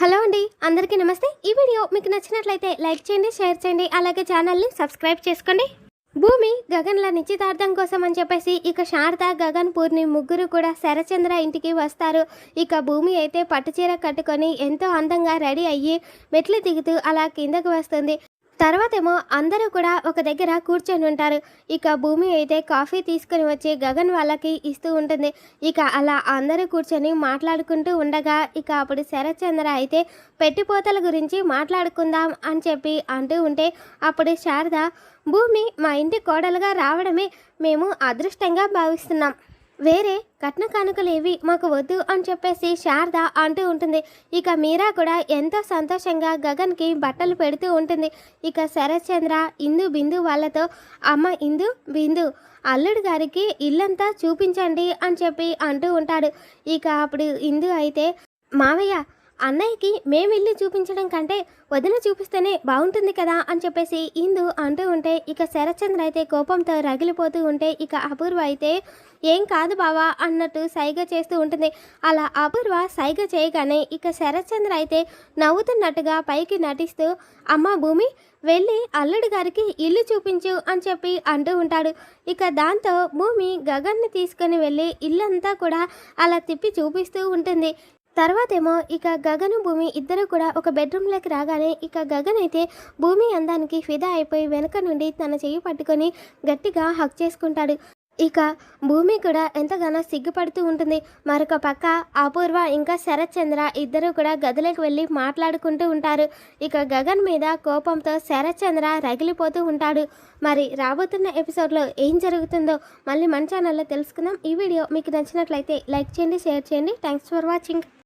Hello అండి అందరికీ నమస్తే. ఈ వీడియో మీకు నచ్చినట్లయితే లైక్ చేయండి షేర్ చేయండి అలాగే ఛానల్ని సబ్స్క్రైబ్ చేసుకోండి. భూమి గగన్ల నిశ్చితార్థం కోసం అని చెప్పేసి ఇక శారద గగన్ పూర్ణి ముగ్గురు కూడా శరచంద్ర ఇంటికి వస్తారు. ఇక భూమి అయితే పట్టుచీర కట్టుకొని ఎంతో అందంగా రెడీ అయ్యి మెట్లు దిగుతూ అలా కిందకు వస్తుంది. తర్వాత ఏమో అందరూ కూడా ఒక దగ్గర కూర్చొని ఉంటారు. ఇక భూమి అయితే కాఫీ తీసుకుని వచ్చి గగన్ వాళ్ళకి ఇస్తూ ఉంటుంది. ఇక అలా అందరూ కూర్చొని మాట్లాడుకుంటూ ఉండగా ఇక అప్పుడు శరత్చంద్ర అయితే పెట్టిపోతల గురించి మాట్లాడుకుందాం అని చెప్పి అంటూ ఉంటే అప్పుడు శారద భూమి మా ఇంటి కోడలుగా రావడమే మేము అదృష్టంగా భావిస్తున్నాం. వేరే కట్న కానుకలేవి మాకు వద్దు అని చెప్పేసి శారద అంటూ ఉంటుంది. ఇక మీరా కూడా ఎంతో సంతోషంగా గగన్కి బట్టలు పెడుతూ ఉంటుంది. ఇక శరత్చంద్ర ఇందు బిందు వాళ్ళతో అమ్మ ఇందు బిందు అల్లుడు గారికి ఇల్లంతా చూపించండి అని చెప్పి అంటూ ఉంటాడు. ఇక అప్పుడు ఇందు అయితే మావయ్య అన్నయ్యకి మేము ఇల్లు చూపించడం కంటే వదిన చూపిస్తేనే బాగుంటుంది కదా అని చెప్పేసి ఇందు అంటూ ఉంటే ఇక శరత్చంద్ర అయితే కోపంతో రగిలిపోతూ ఉంటే ఇక అపూర్వ అయితే ఏం కాదు బావా అన్నట్టు సైగ చేస్తూ ఉంటుంది. అలా అపూర్వ సైగ చేయగానే ఇక శరత్చంద్ర అయితే నవ్వుతున్నట్టుగా పైకి నటిస్తూ అమ్మ భూమి వెళ్ళి అల్లుడి గారికి ఇల్లు చూపించు అని చెప్పి అంటూ ఉంటాడు. ఇక దాంతో భూమి గగన్ని తీసుకొని వెళ్ళి ఇల్లంతా కూడా అలా తిప్పి చూపిస్తూ ఉంటుంది. తర్వాతేమో ఇక గగను భూమి ఇద్దరు కూడా ఒక బెడ్రూమ్లోకి రాగానే ఇక గగన్ అయితే భూమి అందానికి ఫిదా అయిపోయి వెనుక నుండి తన చెయ్యి పట్టుకొని గట్టిగా హక్ చేసుకుంటాడు. ఇక భూమి కూడా ఎంతగానో సిగ్గుపడుతూ ఉంటుంది. మరొక పక్క అపూర్వ ఇంకా శరత్ చంద్ర ఇద్దరు కూడా గదిలోకి వెళ్ళి మాట్లాడుకుంటూ ఉంటారు. ఇక గగన్ మీద కోపంతో శరత్ చంద్ర రగిలిపోతూ ఉంటాడు. మరి రాబోతున్న ఎపిసోడ్లో ఏం జరుగుతుందో మళ్ళీ మన ఛానల్లో తెలుసుకుందాం. ఈ వీడియో మీకు నచ్చినట్లయితే లైక్ చేయండి షేర్ చేయండి. Thanks for watching